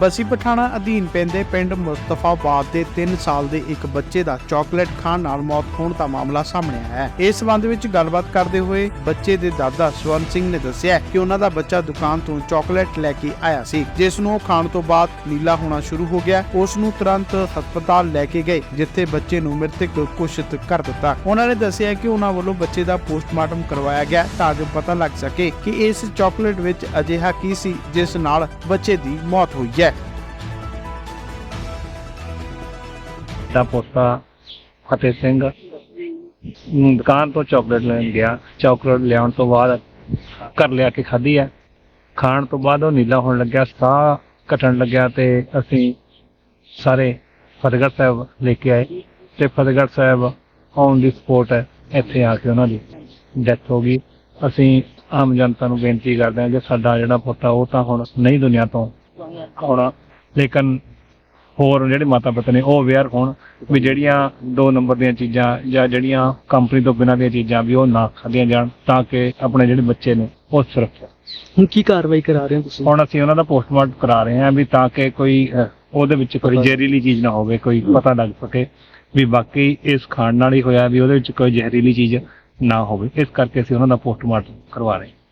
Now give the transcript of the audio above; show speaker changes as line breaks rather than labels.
ਬਸੀ ਪਠਾਣਾ ਅਧੀਨ ਪੈਂਦੇ ਪਿੰਡ ਮੁਸਤਫਾਬਾਦ ਦੇ 3 ਸਾਲ ਦੇ ਇੱਕ ਬੱਚੇ ਦਾ ਚਾਕਲੇਟ ਖਾਣ ਨਾਲ ਮੌਤ ਹੋਣ ਦਾ ਮਾਮਲਾ ਸਾਹਮਣੇ ਆਇਆ ਹੈ। ਇਸ ਸਬੰਧ ਵਿੱਚ ਗੱਲਬਾਤ ਕਰਦੇ ਹੋਏ ਬੱਚੇ ਦੇ ਦਾਦਾ ਸਵਰਨ ਸਿੰਘ ਨੇ ਦੱਸਿਆ ਕਿ ਉਹਨਾਂ ਦਾ ਬੱਚਾ ਦੁਕਾਨ ਤੋਂ ਚਾਕਲੇਟ ਲੈ ਕੇ ਆਇਆ ਸੀ, ਜਿਸ ਨੂੰ ਉਹ ਖਾਣ ਤੋਂ ਬਾਅਦ ਨੀਲਾ ਹੋਣਾ ਸ਼ੁਰੂ ਹੋ ਗਿਆ। ਉਸ ਨੂੰ ਤੁਰੰਤ ਹਸਪਤਾਲ ਲੈ ਕੇ ਗਏ, ਜਿੱਥੇ ਬੱਚੇ ਨੂੰ ਮ੍ਰਿਤਕ ਘੋਸ਼ਿਤ ਕਰ ਦਿੱਤਾ। ਉਹਨਾਂ ਨੇ ਦੱਸਿਆ ਕਿ ਉਹਨਾਂ ਵੱਲੋਂ ਬੱਚੇ ਦਾ ਪੋਸਟਮਾਰਟਮ ਕਰਵਾਇਆ ਗਿਆ ਤਾਂ ਜੋ ਪਤਾ ਲੱਗ ਸਕੇ ਕਿ ਇਸ ਚਾਕਲੇਟ ਵਿੱਚ ਅਜਿਹਾ ਕੀ ਸੀ, ਜਿਸ ਨਾਲ ਬੱਚੇ ਦੀ ਮੌਤ ਹੋਈ ਹੈ।
ਦਾ ਪੋਤਾ ਫਤਿਹ ਸਿੰਘ ਨੂੰ ਦੁਕਾਨ ਤੋਂ ਚਾਕਲੇਟ ਲੈਣ ਗਿਆ। ਚਾਕਲੇਟ ਲਿਆਉਣ ਤੋਂ ਬਾਅਦ ਘਰ ਲਿਆ ਕੇ ਖਾਧੀ ਹੈ ਖਾਣ ਤੋਂ ਬਾਅਦ ਉਹ ਨੀਲਾ ਹੋਣ ਲੱਗਿਆ, ਸਾਹ ਘਟਣ ਲੱਗਿਆ ਤੇ ਅਸੀਂ ਸਾਰੇ ਫਤਿਹਗੜ੍ਹ ਸਾਹਿਬ ਲੈ ਕੇ ਆਏ ਤੇ ਫਤਿਹਗੜ੍ਹ ਸਾਹਿਬ ਔਨ ਦੀ ਸਪੋਰਟ ਹੈ ਇੱਥੇ ਆ ਕੇ ਉਹਨਾਂ ਦੀ ਡੈਥ ਹੋ ਗਈ। ਅਸੀਂ ਆਮ ਜਨਤਾ ਨੂੰ ਬੇਨਤੀ ਕਰਦੇ ਹਾਂ ਕਿ ਸਾਡਾ ਜਿਹੜਾ ਪੁੱਤ ਪੋਤਾ ਉਹ ਤਾਂ ਹੁਣ ਨਹੀਂ ਦੁਨੀਆ ਤੋਂ ਆਉਣਾ। ਲੇਕਿਨ ਹੋਰ ਜਿਹੜੇ ਮਾਤਾ ਪਿਤਾ ਨੇ ਉਹ ਅਵੇਅਰ ਹੋਣ ਵੀ ਜਿਹੜੀਆਂ ਦੋ ਨੰਬਰ ਦੀਆਂ ਚੀਜ਼ਾਂ ਜਾਂ ਜਿਹੜੀਆਂ ਕੰਪਨੀ ਤੋਂ ਬਿਨਾਂ ਦੀਆਂ ਚੀਜ਼ਾਂ ਵੀ ਉਹ ਨਾ ਖਾਧੀਆਂ ਜਾਣ ਤਾਂ ਕਿ ਆਪਣੇ ਜਿਹੜੇ ਬੱਚੇ ਨੇ ਉਹ ਸੁਰੱਖਿਅਤ
ਹੁਣ। ਕੀ ਕਾਰਵਾਈ ਕਰਾ ਰਹੇ ਹੋ ਤੁਸੀਂ?
ਹੁਣ ਅਸੀਂ ਉਹਨਾਂ ਦਾ ਪੋਸਟਮਾਰਟਮ ਕਰਾ ਰਹੇ ਹਾਂ ਵੀ ਤਾਂ ਕਿ ਕੋਈ ਉਹਦੇ ਵਿੱਚ ਕੋਈ ਜ਼ਹਿਰੀਲੀ ਚੀਜ਼ ਨਾ ਹੋਵੇ ਕੋਈ ਪਤਾ ਲੱਗ ਸਕੇ ਵੀ ਵਾਕਈ ਇਸ ਖਾਣ ਨਾਲ ਹੀ ਹੋਇਆ ਵੀ ਉਹਦੇ ਵਿੱਚ ਕੋਈ ਜ਼ਹਿਰੀਲੀ ਚੀਜ਼ ਨਾ ਹੋਵੇ। ਇਸ ਕਰਕੇ ਅਸੀਂ ਉਹਨਾਂ ਦਾ ਪੋਸਟਮਾਰਟਮ ਕਰਵਾ ਰਹੇ ਹਾਂ।